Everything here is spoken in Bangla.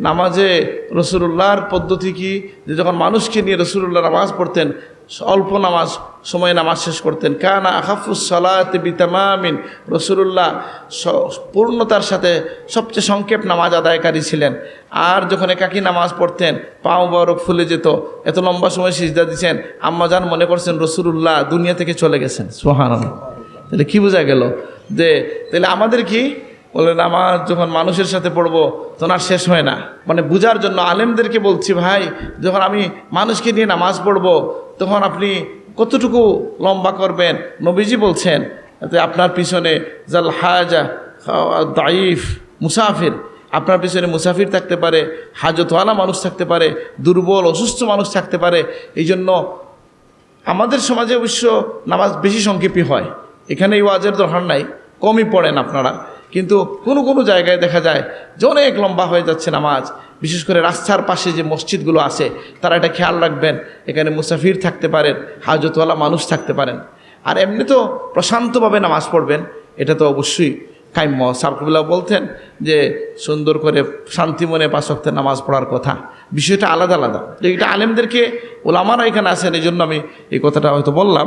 নামাজে রসুল্লাহর পদ্ধতি কি? যে যখন মানুষকে নিয়ে রসুল্লাহ নামাজ পড়তেন, অল্প নামাজ, সময়ে নামাজ শেষ করতেন। কানা আহাফুস সালাতে বিতামামিন, রসুল্লাহ পূর্ণতার সাথে সবচেয়ে সংক্ষেপ নামাজ আদায়কারী ছিলেন। আর যখন একাকী নামাজ পড়তেন, পাও বরফ ফুলে যেত, এত লম্বা সময় সিজদা দিচ্ছেন আম্মাজান মনে করছেন রসুল্লাহ দুনিয়া থেকে চলে গেছেন। সোহান তাহলে কী বোঝা গেল? যে, তাহলে আমাদের কি বললেন আমার যখন মানুষের সাথে পড়ব, তখন আর শেষ হয় না। মানে বুঝার জন্য আলেমদেরকে বলছি, ভাই, যখন আমি মানুষকে নিয়ে নামাজ পড়ব, তখন আপনি কতটুকু লম্বা করবেন? নবীজি বলছেন আপনার পিছনে জাল হাজা দাইফ মুসাফির। আপনার পিছনে মুসাফির থাকতে পারে, হাজতওয়ালা মানুষ থাকতে পারে, দুর্বল, অসুস্থ মানুষ থাকতে পারে। এই জন্য আমাদের সমাজে অবশ্য নামাজ বেশি সংক্ষেপী হয়। এখানে এই ওয়াজের দরকার নাই, কমই পড়েন আপনারা। কিন্তু কোনো কোনো জায়গায় দেখা যায় যে অনেক লম্বা হয়ে যাচ্ছে নামাজ। বিশেষ করে রাস্তার পাশে যে মসজিদগুলো আছে, তারা এটা খেয়াল রাখবেন। এখানে মুসাফির থাকতে পারেন, হাজতওয়ালা মানুষ থাকতে পারেন। আর এমনি তো প্রশান্তভাবে নামাজ পড়বেন, এটা তো অবশ্যই কাম্য সারকুল্লাহ বলতেন যে সুন্দর করে শান্তি মনে পাশক্তের নামাজ পড়ার কথা। বিষয়টা আলাদা আলাদা। এটা আলেমদেরকে, ওলামারা এখানে আসেন এই জন্য আমি এই কথাটা হয়তো বললাম।